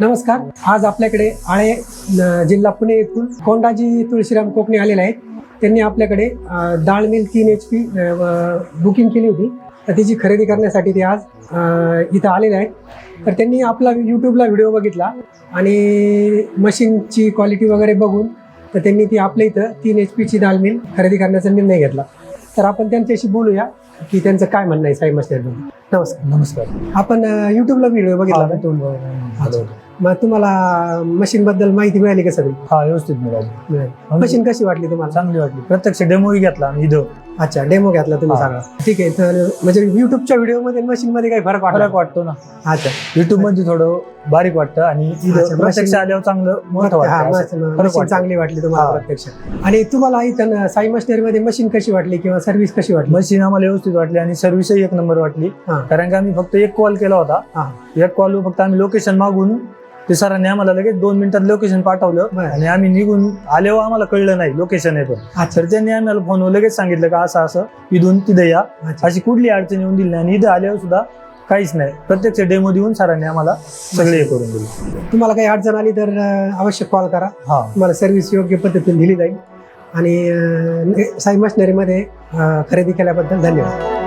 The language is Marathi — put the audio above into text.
नमस्कार. आज आपल्याकडे आळे जिल्हा पुणे येथून कोंडाजी तुळशीराम कोकणे आलेले आहेत. त्यांनी आपल्याकडे डाळ मिल तीन एच पी बुकिंग केली होती. तर त्याची खरेदी करण्यासाठी ते आज इथं आलेले आहेत. तर त्यांनी आपला यूट्यूबला व्हिडिओ बघितला आणि मशीनची क्वालिटी वगैरे बघून तर त्यांनी ती आपल्या इथं तीन एच पीची डाळ मिल खरेदी करण्याचा निर्णय घेतला. तर आपण त्यांच्याशी बोलूया की त्यांचं काय म्हणणं आहे साई मशीनबद्दल नमस्कार. नमस्कार. आपण युट्यूबला व्हिडिओ बघितला मग तुम्हाला मशीन बद्दल माहिती मिळाली का सगळी? हा व्यवस्थित मिळाली. मिळाली. मशीन कशी वाटली तुम्हाला? चांगली वाटली. प्रत्यक्ष डेमोही घेतला आम्ही इथं. अच्छा डेमो घेतला तुम्ही हा. सगळा. ठीक आहे तर म्हणजे युट्यूबच्या व्हिडिओमध्ये मशीन मध्ये काही फरक वाटला? फरक वाटतो ना. अच्छा. युट्यूबमध्ये थोडं बारीक वाटतं आणि अच्छा, इथं प्रत्यक्ष machine- आल्यावर चांगलं मोठं हा, वाटतं असं. मशीन- फरक मशीन वाटतो. चांगली वाटली तुम्हाला हा. प्रत्यक्ष. आणि तुम्हाला इथं साई मशिनरी मध्ये मशीन कशी वाटली किंवा सर्व्हिस कशी वाटली? मशीन आम्हाला व्यवस्थित वाटली आणि सर्व्हिसही एक नंबर वाटली. हा. कारण की आम्ही फक्त एक कॉल केला होता. एक कॉल फक्त आम्ही लोकेशन मागून ते सरांनी आम्हाला लगेच दोन मिनिटात लोकेशन पाठवलं. आणि आम्ही निघून आल्यावर आम्हाला कळलं नाही लोकेशन आहे पण. तर त्यांनी आम्हाला फोनवर लगेच सांगितलं का असं असं इथून तिथे या. अशी कुठली अडचण येऊन दिली नाही आणि इथं आल्यावर सुद्धा काहीच नाही. प्रत्यक्ष डेमो देऊन सरांनी आम्हाला सगळे हे करून दिले. तुम्हाला काही अडचण आली तर अवश्य कॉल करा. हा. तुम्हाला सर्व्हिस योग्य पद्धतीने दिली जाईल. आणि साई मशिनरीमध्ये खरेदी केल्याबद्दल धन्यवाद.